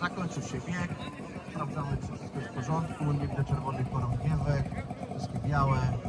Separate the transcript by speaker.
Speaker 1: Zakończył się bieg. Sprawdzamy, czy wszystko jest w porządku. Nie widzę czerwonych chorągiewek. Wszystkie białe.